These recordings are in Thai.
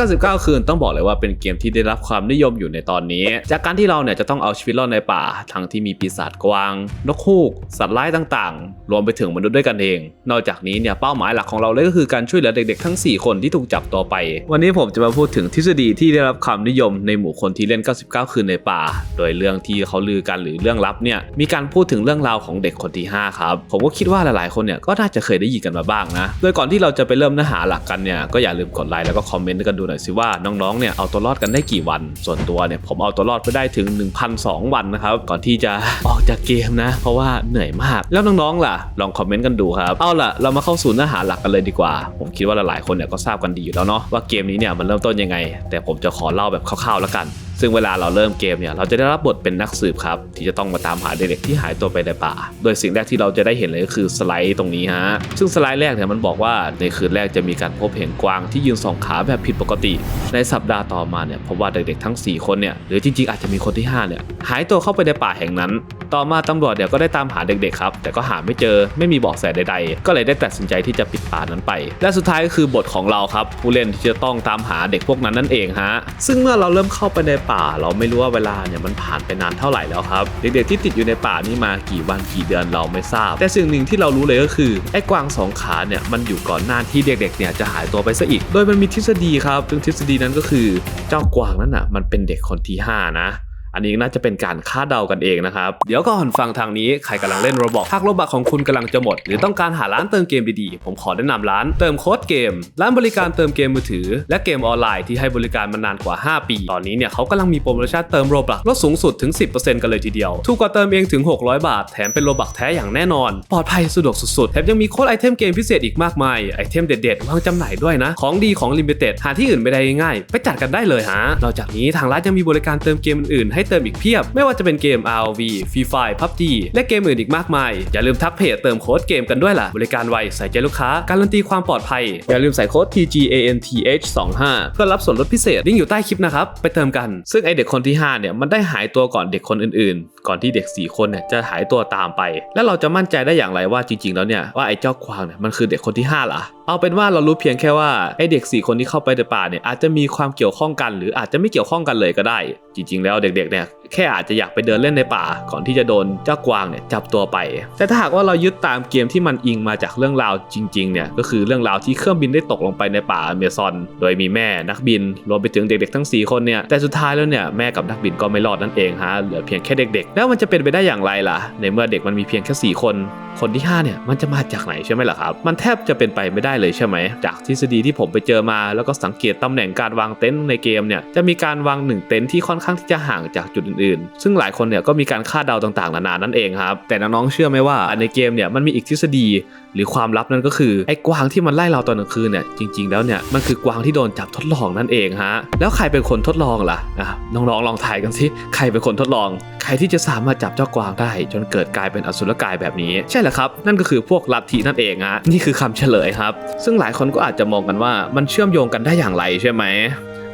99 คืนต้องบอกเลยว่าเป็นเกมที่ได้รับความนิยมอยู่ในตอนนี้ จากการที่เราเนี่ยจะต้องเอาชีวิตรอดในป่า ทั้งที่มีปีศาจกวาง นกฮูก สัตว์ร้ายต่างๆ รวมไปถึงมนุษย์ด้วยกันเอง นอกจากนี้เนี่ยเป้าหมายหลักของเราเลยก็คือการช่วยเหลือเด็กๆทั้ง 4 คนที่ถูกจับตัวไป วันนี้ผมจะมาพูดถึงทฤษฎีที่ได้รับความนิยมในหมู่คนที่เล่น 99 คืนในป่า โดยเรื่องที่เขาลือกันหรือเรื่องลับเนี่ยมีการพูดถึงเรื่องราวของเด็กคนที่ห้าครับ ผมก็คิดว่าหลายๆ คนเนี่ยก็น่าจะเคยได้ยินกันมาบ้างนะ โดยก่อนที่เราจะไปเริ่มเนื้อหาหลักกันเนี่ยก็อย่าลืมกดไลค์แล้วก็คอมเมนต์กันดูหน่อยสิว่าน้องๆเนี่ยเอาตัวรอดกันได้กี่วัน ส่วนตัวเนี่ยผมเอาตัวรอดไปได้ถึง 1,002 วันนะครับก่อนที่จะออกจากเกมนะ เพราะว่าเหนื่อยมาก แล้วน้องๆล่ะ ลองคอมเมนต์กันดูครับเอาล่ะเรามาเข้าสู่เนื้อหาหลักกันเลยดีกว่า ผมคิดว่าหลายๆคนเนี่ยก็ทราบกันดีอยู่แล้วเนาะว่าเกมนี้เนี่ยมันเริ่มต้นยังไง แต่ผมจะขอเล่าแบบคร่าวๆแล้วกัน ซึ่งเวลาเราเริ่มเกมเนี่ยเราจะได้รับบทเป็นนักสืบครับ ที่จะต้องมาตามหาเด็กๆที่หายตัวไปในป่า โดยสิ่งแรกที่เราจะได้เห็นเลยก็คือสไลด์ตรงนี้ฮะ ซึ่งสไลด์แรกเนี่ยมันบอกว่าในคืนแรกจะมีการพบเห็นกวางที่ยืนสองขาแบบผิดปกติ ในสัปดาห์ต่อมาเนี่ยพบว่าเด็กๆทั้ง 4 คนเนี่ยหรือจริงๆอาจจะมีคนที่5เนี่ยหายตัวเข้าไปในป่าแห่งนั้น ต่อมาตำรวจเนี่ยก็ได้ตามหาเด็กๆครับแต่ก็หาไม่เจอไม่มีเบาะแสใดๆ ก็เลยได้ตัดสินใจที่จะปิดป่านั้นไป และสุดท้ายก็คือบทของเราครับผู้เล่นที่จะต้องตามหาเด็กพวกนั้นนั่นเองฮะซึ่งเมื่อเราเริ่มเข้าไปในป่า เราไม่รู้ว่าเวลาเนี่ยมันผ่านไปนานเท่าไหร่แล้วครับ เด็กๆที่ติดอยู่ในป่านี่มากี่วันกี่เดือนเราไม่ทราบ แต่สิ่งหนึ่งที่เรารู้เลยก็คือไอ้กวางสองขาเนี่ยมันอยู่ก่อนหน้าที่เด็กๆเนี่ยจะหายตัวไปซะอีก โดยมันมีทฤษฎีครับซึ่งทฤษฎีนั้นก็คือเจ้ากวางนั้นน่ะมันเป็นเด็กคนที่ห้านะ อันนี้น่าจะเป็นการคาดเดากันเองนะครับ เดี๋ยวก่อนฟังทางนี้ใครกำลังเล่นโรบอกหากโรบักของคุณกำลังจะหมด หรือต้องการหาร้านเติมเกมดีๆ ผมขอแนะนำร้านเติมโค้ดเกม ร้านบริการเติมเกมมือถือ และเกมออนไลน์ที่ให้บริการมานานกว่า 5 ปี ตอนนี้เนี่ยเขากำลังมีโปรโมชั่นเติมโรบักลดสูงสุดถึง 10%กันเลยทีเดียวถูกกว่าเติมเองถึง 600 บาท แถมเป็นโรบักแท้อย่างแน่นอน ปลอดภัยสะดวกสุดๆแถมยังมีโค้ดไอเทมเกมพิเศษอีกมากมายไอเทมเด็ดๆวางจำหน่ายด้วยนะของดีของลิมิเต็ดหาที่อื่นไม่ได้ง่ายไปจัดกันได้เลยฮะนอกจากนี้ทางร้านยังมีบริการเติมเกมอื่นๆใให้เติมอีกเพียบ ไม่ว่าจะเป็นเกม ROV Free Fire PUBG และเกมอื่นอีกมากมาย อย่าลืมทักเพจเติมโค้ดเกมกันด้วยล่ะ บริการไวใส่ใจลูกค้า การันตีความปลอดภัย อย่าลืมใส่โค้ด TGANTH 25 เพื่อรับส่วนลดพิเศษลิงก์อยู่ใต้คลิปนะครับ ไปเติมกัน ซึ่งไอเด็กคนที่ 5 เนี่ย มันได้หายตัวก่อนเด็กคนอื่นๆ ก่อนที่เด็ก 4 คนเนี่ยจะหายตัวตามไป แล้วเราจะมั่นใจได้อย่างไรว่าจริงๆ แล้วเนี่ยว่าไอ้เจ้าควางเนี่ยมันคือเด็กคนที่5ล่ะ เอาเป็นว่าเรารู้เพียงแค่ว่าไอเด็ก 4 คนที่เข้าไปในป่าเนี่ยอาจจะมีความเกี่ยวข้องกัน หรืออาจจะไม่เกี่ยวข้องกันเลยก็ได้ จริง ๆ แล้วเด็กๆเนี่ย แค่อาจจะอยากไปเดินเล่นในป่า ก่อนที่จะโดนเจ้ากวางเนี่ยจับตัวไป แต่ถ้าหากว่าเรายึดตามเกมที่มันอิงมาจากเรื่องราวจริงๆเนี่ยก็คือเรื่องราวที่เครื่องบินได้ตกลงไปในป่าอเมซอน โดยมีแม่นักบิน รวมไปถึงเด็กๆทั้ง 4 คนเนี่ยแต่สุดท้ายแล้วเนี่ยแม่กับนักบินก็ไม่รอดนั่นเองฮะเหลือเพียงแค่เด็กๆ แล้วมันจะเป็นไปได้อย่างไรล่ะ ในเมื่อเด็กมันมีเพียงแค่4คน คนที่5เนี่ยมันจะมาจากไหนใช่ไหมล่ะครับมันแทบจะเป็นไปไม่ได้เลยใช่ไหมจากทฤษฎีที่ผมไปเจอมา แล้วก็สังเกตตำแหน่งการวางเต็นท์ในเกมเนี่ยจะมีการวางหนึ่งเต็นท์ที่ค่อนข้างที่จะห่างจากจุดอื่นๆ ซึ่งหลายคนเนี่ยก็มีการคาดเดาต่างๆนานานั่นเองครับ แต่น้องๆเชื่อไหมว่าในเกมเนี่ยมันมีอีกทฤษฎี หรือความลับนั่นก็คือไอ้กวางที่มันไล่เราตอนกลางคืนเนี่ยจริงๆแล้วเนี่ยมันคือกวางที่โดนจับทดลองนั่นเองฮะแล้วใครเป็นคนทดลองล่ะอะน้องๆลองถ่ายกันสิใครเป็นคนทดลอง ใครที่จะสามารถจับเจ้ากวางได้ จนเกิดกลายเป็นอสุรกายแบบนี้ ใช่แหละครับ นั่นก็คือพวกลัทธินั่นเองฮะนี่คือคำเฉลยครับ ซึ่งหลายคนก็อาจจะมองกันว่ามันเชื่อมโยงกันได้อย่างไรใช่ไหม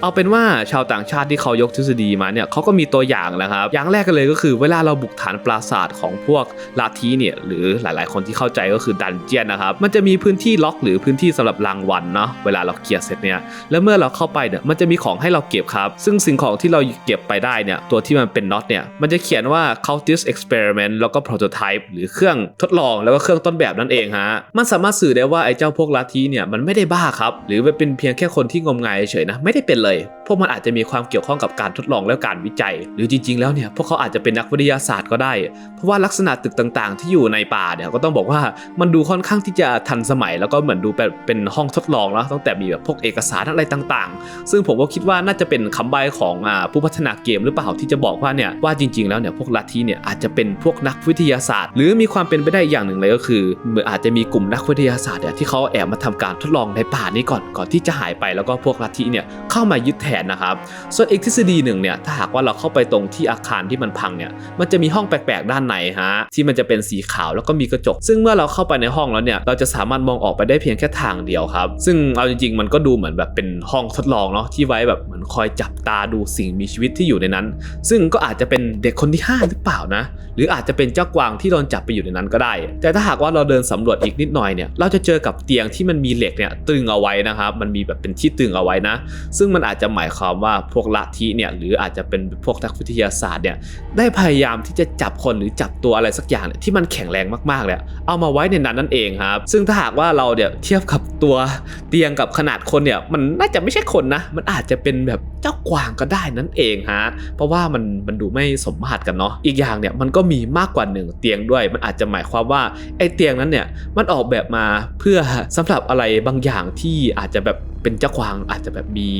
เอาเป็นว่าชาวต่างชาติที่เขายกทฤษฎีมาเนี่ยเขาก็มีตัวอย่างนะครับ อย่างแรกกันเลยก็คือ เวลาเราบุกฐานปราสาทของพวกลาทีเนี่ยหรือหลายๆ คนที่เข้าใจก็คือดันเจียนนะครับ มันจะมีพื้นที่ล็อกหรือพื้นที่สำหรับรางวัลเนาะเวลาเราเคลียร์เสร็จเนี่ยแล้วเมื่อเราเข้าไปเนี่ยมันจะมีของให้เราเก็บครับ ซึ่งสิ่งของที่เราเก็บไปได้เนี่ยตัวที่มันเป็นน็อตเนี่ยมันจะเขียนว่า cultist experiment แล้วก็ prototype หรือเครื่องทดลองแล้วก็เครื่องต้นแบบนั่นเองฮะมันสามารถสื่อได้ว่าไอ้เจ้าพวกลาทีเนี่ยมันไม่ได้บ้าครับหรือเป็นเพียงแค่คนที่งมงายเฉยนะไม่ได้เป็นเลย พวกมันอาจจะมีความเกี่ยวข้องกับการทดลองและการวิจัย หรือจริง ๆ แล้วเนี่ยพวกเขาอาจจะเป็นนักวิทยาศาสตร์ก็ได้ เพราะว่าลักษณะตึกต่างๆ ที่อยู่ในป่าเนี่ยก็ต้องบอกว่ามันดูค่อนข้างที่จะทันสมัย แล้วก็เหมือนดูแบบเป็นห้องทดลองแล้วตั้งแต่มีแบบพวกเอกสารอะไรต่างๆ ซึ่งผมก็คิดว่าน่าจะเป็นคำใบ้ของอผู้พัฒนาเกมหรือเปล่าที่จะบอกว่าเนี่ยว่าจริง ๆ แล้วเนี่ยพวกลัทธิเนี่ยอาจจะเป็นพวกนักวิทยาศาสตร์ หรือมีความเป็นไปได้อย่างหนึ่งเลยก็คือเหมือนอาจจะมีกลุ่มนักวิทยาศาสตร์เนี่ยที่เขาแอบมาทำการทดลองในป่านี้ก่อนก่อนที่จะหายไปแล้วก็พวกลัทธิเนี่ยเข้ามายึดแทนนะครับ ส่วนอีกทฤษฎีหนึ่งเนี่ยถ้าหากว่าเราเข้าไปตรงที่อาคารที่มันพังเนี่ยมันจะมีห้องแปลกๆ ด้านในฮะที่มันจะเป็นสีขาวแล้วก็มีกระจก ซึ่งเมื่อเราเข้าไปในห้องแล้วเนี่ยเราจะสามารถมองออกไปได้เพียงแค่ทางเดียวครับซึ่งเอาจริงๆ มันก็ดูเหมือนแบบเป็นห้องทดลองเนาะที่ไว้แบบเหมือนคอยจับตาดูสิ่งมีชีวิตที่อยู่ในนั้น ซึ่งก็อาจจะเป็นเด็กคนที่ 5 หรือเปล่านะ หรืออาจจะเป็นเจ้ากวางที่โดนจับไปอยู่ในนั้นก็ได้ แต่ถ้าหากว่าเราเดินสำรวจอีกนิดหน่อยเนี่ยเราจะเจอกับเตียงที่มันมีเหล็กเนี่ยตึงเอาไว้นะครับมันมีแบบเป็นที่ตึงเอาไว้นะ ซึ่งมันอาจจะหมายความว่าพวกลัทธิเนี่ยหรืออาจจะเป็นพวกนักวิทยาศาสตร์เนี่ยได้พยายามที่จะจับคนหรือจับตัวอะไรสักอย่างเนี่ยที่มันแข็งแรงมากๆเนี่ยเอามาไว้ในนั้นนั่นเองครับ ซึ่งถ้าหากว่าเราเนี่ยเทียบกับตัวเตียงกับขนาดคนเนี่ยมันน่าจะไม่ใช่คนนะ มันอาจจะเป็นแบบเจ้ากวางก็ได้นั่นเองฮะเพราะว่ามันมันดูไม่สมมาตรกันเนาะอีกอย่างเนี่ยมันก็มีมากกว่าหนึ่งเตียงด้วย มันอาจจะหมายความว่าไอ้เตียงนั้นเนี่ยมันออกแบบมาเพื่อสำหรับอะไรบางอย่างที่อาจจะแบบเป็นเจ้ากวางอาจจะแบบมี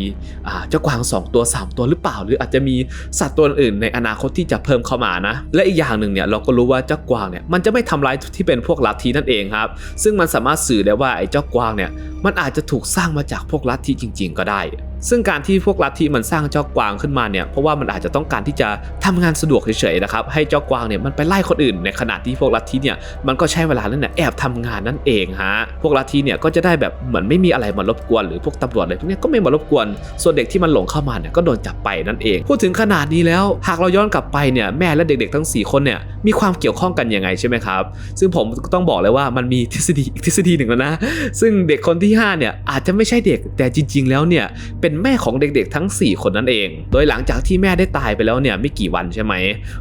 เจ้ากวาง 2 ตัว 3 ตัวหรือเปล่า หรืออาจจะมีสัตว์ตัวอื่นในอนาคตที่จะเพิ่มเข้ามานะ และอีกอย่างหนึ่งเนี่ยเราก็รู้ว่าเจ้ากวางเนี่ยมันจะไม่ทำร้ายที่เป็นพวกลัทธินั่นเองครับซึ่งมันสามารถสื่อได้ว่าไอ้เจ้ากวางเนี่ยมันอาจจะถูกสร้างมาจากพวกลัทธิจริง ๆ ก็ได้ซึ่งการที่พวกลัทธิมันสร้างเจ้ากวางขึ้นมาเนี่ยเพราะว่ามันอาจจะต้องการที่จะทำงานสะดวกเฉยๆนะครับให้เจ้ากวางเนี่ยมันไปไล่คนอื่น ในขณะที่พวกลัทธิเนี่ยมันก็ใช้เวลานั่นแหละแอบทำงานนั่นเองฮะพวกลัทธิเนี่ยก็จะได้แบบเหมือนไม่มีอะไรมารบกวนหรือพวกตำรวจอะไรพวกนี้ก็ไม่มารบกวน ส่วนเด็กที่มันหลงเข้ามาเนี่ยก็โดนจับไปนั่นเอง พูดถึงขนาดนี้แล้ว หากเราย้อนกลับไปเนี่ยแม่และเด็กๆทั้ง 4 คนเนี่ยมีความเกี่ยวข้องกันยังไงใช่ไหมครับซึ่งผมต้องบอกเลยว่ามันมีทฤษฎีอีกทฤษฎีหนึ่งแล้วนะซึ่งเด็กคนที่5เนี่ยอาจจะไม่ใช่เด็กแต่จริง ๆ แล้วเนี่ยเป็นแม่ของเด็กๆทั้ง 4 คนนั่นเอง โดยหลังจากที่แม่ได้ตายไปแล้วเนี่ยไม่กี่วันใช่ไหม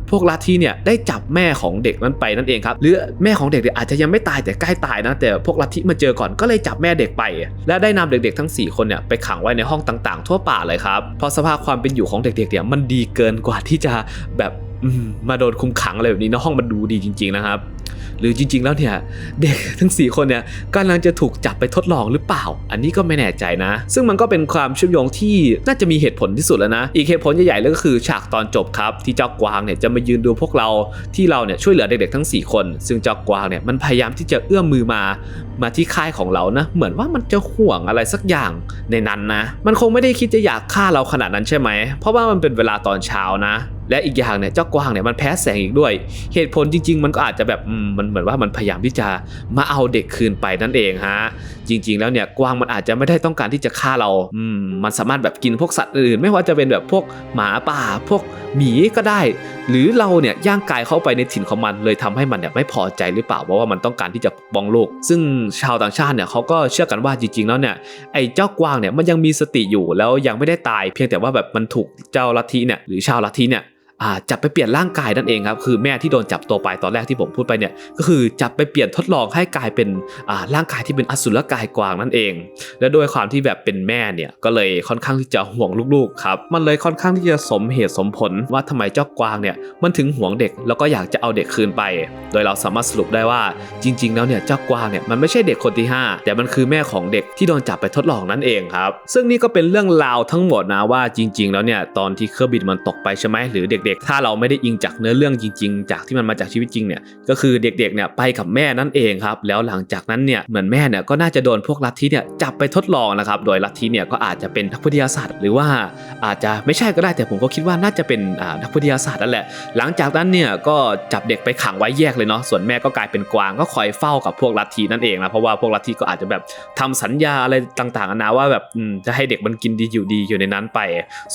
พวกลัทธิเนี่ยได้จับแม่ของเด็กนั้นไปนั่นเองครับหรือแม่ของเด็กเนี่ยอาจจะยังไม่ตายแต่ใกล้ตายนะ แต่พวกลัทธิมาเจอก่อนก็เลยจับแม่เด็กไป และได้นำเด็กๆทั้ง 4 คนเนี่ยไปขังไว้ในห้องต่างๆ ทั่วป่าเลยครับเพราะสภาพความเป็นอยู่ของเด็กๆเนี่ยมันดีเกินกว่าที่จะแบบมมาโดนคุมขังอะไรแบบนี้นะห้องมันดูดีจริงๆนะครับ หรือจริง ๆ แล้วเนี่ยเด็กทั้ง 4 คนเนี่ยกำลังจะถูกจับไปทดลองหรือเปล่า อันนี้ก็ไม่แน่ใจนะ ซึ่งมันก็เป็นความเชื่อมโยงที่น่าจะมีเหตุผลที่สุดแล้วนะ อีกเหตุผลใหญ่ๆเลยก็คือฉากตอนจบครับ ที่เจ้ากวางเนี่ยจะมายืนดูพวกเราที่เราเนี่ยช่วยเหลือเด็กๆทั้ง 4 คน ซึ่งเจ้ากวางเนี่ยมันพยายามที่จะเอื้อมมือมา มาที่ค่ายของเรานะ เหมือนว่ามันจะห่วงอะไรสักอย่างในนั้นนะ มันคงไม่ได้คิดจะอยากฆ่าเราขนาดนั้นใช่ไหม เพราะว่ามันเป็นเวลาตอนเช้านะ และอีกอย่างเนี่ยเจ้ากวางเนี่ยมันแพ้แสงอีกด้วย เหตุผลจริง ๆ มันก็อาจจะแบบมันเหมือนว่ามันพยายามที่จะมาเอาเด็กคืนไปนั่นเองฮะจริง ๆ แล้วเนี่ยกวางมันอาจจะไม่ได้ต้องการที่จะฆ่าเราอืมมันสามารถแบบกินพวกสัตว์อื่นไม่ว่าจะเป็นแบบพวกหมาป่าพวกหมีก็ได้ หรือเราเนี่ยย่างกายเข้าไปในถิ่นของมันเลยทำให้มันเนี่ยไม่พอใจหรือเปล่าเพราะว่ามันต้องการที่จะปกป้องโลก ซึ่งชาวต่างชาติเนี่ยเขาก็เชื่อกันว่าจริง ๆ แล้วเนี่ยไอ้เจ้ากวางเนี่ยมันยังมีสติอยู่แล้วยังไม่ได้ตาย เพียงแต่ว่าแบบมันถูกเจ้าลัทธิเนี่ยหรือชาวลัทธิเนี่ย จับไปเปลี่ยนร่างกายนั่นเองครับคือแม่ที่โดนจับตัวไปตอนแรกที่ผมพูดไปเนี่ยก็คือจับไปเปลี่ยนทดลองให้กลายเป็นร่างกายที่เป็นอสุรกายกวางนั่นเอง และด้วยความที่แบบเป็นแม่เนี่ยก็เลยค่อนข้างที่จะห่วงลูกๆครับมันเลยค่อนข้างที่จะสมเหตุสมผลว่าทำไมเจ้ากวางเนี่ยมันถึงห่วงเด็กแล้วก็อยากจะเอาเด็กคืนไป โดยเราสามารถสรุปได้ว่าจริง ๆ แล้วเนี่ยเจ้ากวางเนี่ยมันไม่ใช่เด็กคนที่ 5 แต่มันคือแม่ของเด็กที่โดนจับไปทดลองนั่นเองครับซึ่งนี่ก็เป็นเรื่องราวทั้งหมดนะว่าจริง ๆ แล้วเนี่ยตอนที่เครื่องบินมันตกไปใช่ไหมหรือเด็กๆ ถ้าเราไม่ได้อิงจากเนื้อเรื่องจริง ๆ จากที่มันมาจากชีวิตจริงเนี่ยก็คือเด็กๆเนี่ยไปกับแม่นั่นเองครับแล้วหลังจากนั้นเนี่ยเหมือนแม่เนี่ยก็น่าจะโดนพวกลัทธิเนี่ยจับไปทดลองนะครับโดยลัทธิเนี่ยก็อาจจะเป็นนักวิทยาศาสตร์ หรือว่าอาจจะไม่ใช่ก็ได้แต่ผมก็คิดว่าน่าจะเป็นนักวิทยาศาสตร์นั่นแหละ หลังจากนั้นเนี่ยก็จับเด็กไปขังไว้แยกเลยเนาะส่วนแม่ก็กลายเป็นกวางก็คอยเฝ้ากับพวกลัทธินั่นเองนะเพราะว่าพวกลัทธิก็อาจจะแบบทำสัญญาอะไรต่างๆนานาว่าแบบจะให้เด็กมันกินดีอยู่ดีอยู่ในนั้นไป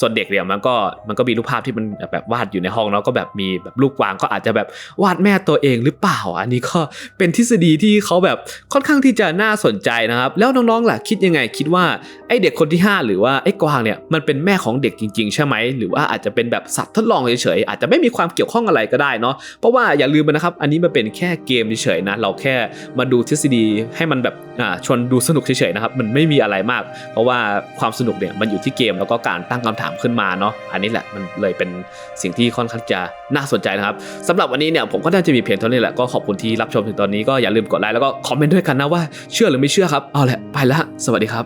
ส่วนเด็กเนี่ยมันก็มันก็มีรูปภาพที่มันแบบวาดอยู่ในห้องเนาะก็แบบมีแบบลูกวางก็อาจจะแบบวาดแม่ตัวเองหรือเปล่า อันนี้ก็เป็นทฤษฎีที่เขาแบบค่อนข้างที่จะน่าสนใจนะครับ แล้วน้องๆล่ะคิดยังไงคิดว่าไอเด็กคนที่ 5 หรือว่าไอ้กวางเนี่ยมันเป็นแม่ของเด็กจริง ๆ ใช่ไหมหรือว่าอาจจะเป็นแบบสัตว์ทดลองเฉยๆอาจจะไม่มีความเกี่ยวข้องอะไรก็ได้เนาะเพราะว่าอย่าลืมนะครับ อันนี้มันเป็นแค่เกมเฉยๆนะเราแค่มาดูทฤษฎีให้มันแบบอ่าชวนดูสนุกเฉยๆนะครับมันไม่มีอะไรมาก เพราะว่าความสนุกเนี่ยมันอยู่ที่เกมแล้วก็การตั้งคำถามขึ้นมาเนาะอันนี้แหละมันเลยเป็นสิ่งที่ค่อนข้างจะน่าสนใจนะครับสำหรับวันนี้เนี่ยผมก็น่าจะมีเพียงเท่านี้แหละก็ขอบคุณที่รับชมถึงตอนนี้ก็อย่าลืมกดไลค์แล้วก็คอมเมนต์ด้วยกันนะว่าเชื่อหรือไม่เชื่อครับเอาแหละไปละสวัสดีครับ